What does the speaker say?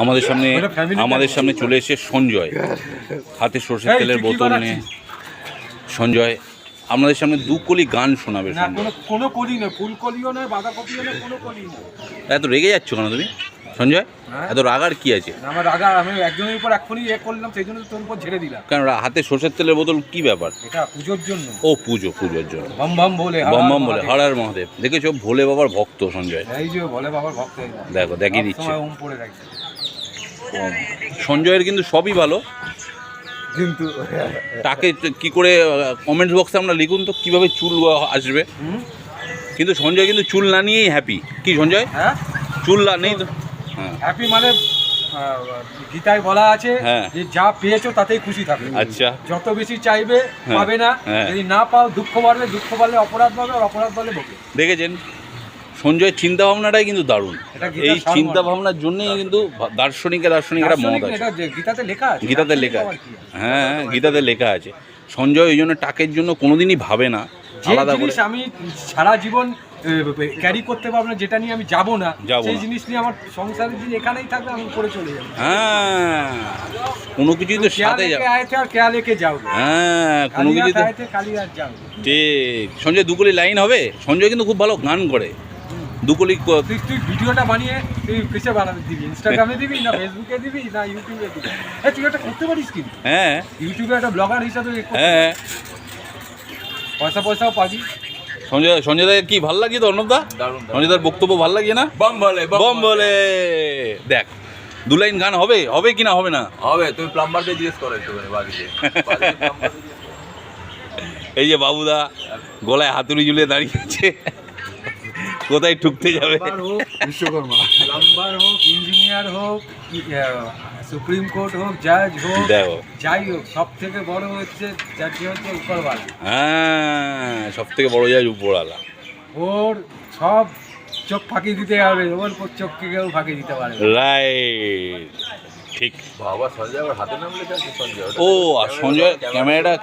আমাদের সামনে আমাদের সামনে চলে এসে সঞ্জয়। হাতে সর্ষের তেলের বোতল নিয়ে। সঞ্জয় আপনাদের সামনে দু কলি গান শোনাবে কোনো কোনো কলি নয় ফুলকলিও নয় বাঁধাকপিও নয় কোনো কলি নয়। এত রেগে যাচ্ছ কেন তুমি? সঞ্জয় হ্যাঁ? এত রাগার কি আছে? না, আমার রাগা আমি একজনের উপর এক্ষুনি এ করলাম সেই জন্য তোর উপর ঝেড়ে দিলাম। কারণ হাতে সর্ষের তেলের বোতল কি ব্যাপার? এটা পুজোর জন্য। ও পুজো পুজোর জন্য। বম বম বলে হর বম বম বলে মহাদেব। দেখেছ ভোলে বাবার ভক্ত সঞ্জয়। এই যে বলে বাবার ভক্ত দেখো দেখিয়ে দিচ্ছে। ওম পড়ে রাখছে সঞ্জয়ের কিন্তু সবই ভালো। কিন্তু তাকে কি করে কমেন্টস বক্সে আমরা লিখুন তো কীভাবে চুল আসবে। কিন্তু সঞ্জয় কিন্তু চুল না নিয়েই হ্যাপি কি সঞ্জয়? হ্যাঁ? চুল না নেই তো। হ্যাঁ। হ্যাপি মানে গীতায় বলা আছে হ্যাঁ। যে যা পেয়েছ তাতেই খুশি থাকবে আচ্ছা। যত বেশি চাইবে হ্যাঁ, পাবে না। হ্যাঁ। যদি না পাও দুঃখ বাড়বে দুঃখ বাড়লে অপরাধ পাবে আর অপরাধ বাড়লে ভোগে। দেখেছেন? সঞ্জয়ের চিন্তা ভাবনাটাই কিন্তু দারুণ। এই। চিন্তা ভাবনার জন্যই কিন্তু দার্শনিকের দার্শনিকরা মত দার্শনিক আছে। গীতাতে লেখা আছে দার্শনিক আছে? হ্যাঁ গীতাতে লেখা আছে? সঞ্জয় ওই জন্য টাকের জন্য কোনোদিনই ভাবে না। আলাদা করে। আমি সারা জীবন ক্যারি করতে পারব না যেটা নিয়ে আমি যাব না যাব সেই জিনিস নিয়ে আমার সংসারের দিন এখানেই থাকবে আমি করে চলে যাব। হ্যাঁ কোনো কিছুই তো সাথে যাবে। আয় থে আর কেয়া লেকে যাও হ্যাঁ কোনো কিছু তো আয় থে কালি আর যাও ঠিক। সঞ্জয় দুকলি লাইন হবে। সঞ্জয় কিন্তু খুব ভালো গান করে। দুকলি তুই তুই ভিডিওটা বানিয়ে তুই কিসে বানাবি দিবি ইনস্টাগ্রামে দিবি না ফেসবুকে দিবি না ইউটিউবে দিবি। হ্যাঁ তুই একটা করতে পারিস কিন্তু হ্যাঁ। ইউটিউবে একটা ব্লগার হিসাবে হ্যাঁ। পয়সা পয়সাও পাবি। সঞ্জয় সঞ্জয় কি ভালো লাগে তো অর্ণবদা? দারুণ সঞ্জয় দার বক্তব্য ভালো লাগে না? বম বলে বম বলে। দেখ দু লাইন গান হবে হবে কি না হবে না? হবে তুমি প্লাম্বারকে জিজ্ঞেস করো একটু বাড়িতে। এই যে বাবুদা গলায় হাতুড়ি ঝুলে দাঁড়িয়েছে কোথায় ঠুকতে যাবে? হোক বিশ্বকর্মা। প্লাম্বার হোক ইঞ্জিনিয়ার হোক সুপ্রিম কোর্ট হোক জাজ হোক যাই হোক সব থেকে বড় হচ্ছে জাতি হচ্ছে উপরওয়ালা। হ্যাঁ সব থেকে বড় যায় উপরওয়ালা। ওর সব চোখ ফাঁকি দিতে পারবে ওর চোখকে কেউ ফাঁকি দিতে পারবে না। রাইট। ঠিক। বাবা সঞ্জয় আবার হাতে নাম লেখা আছে সঞ্জয়? ও আর সঞ্জয় ক্যামেরাটা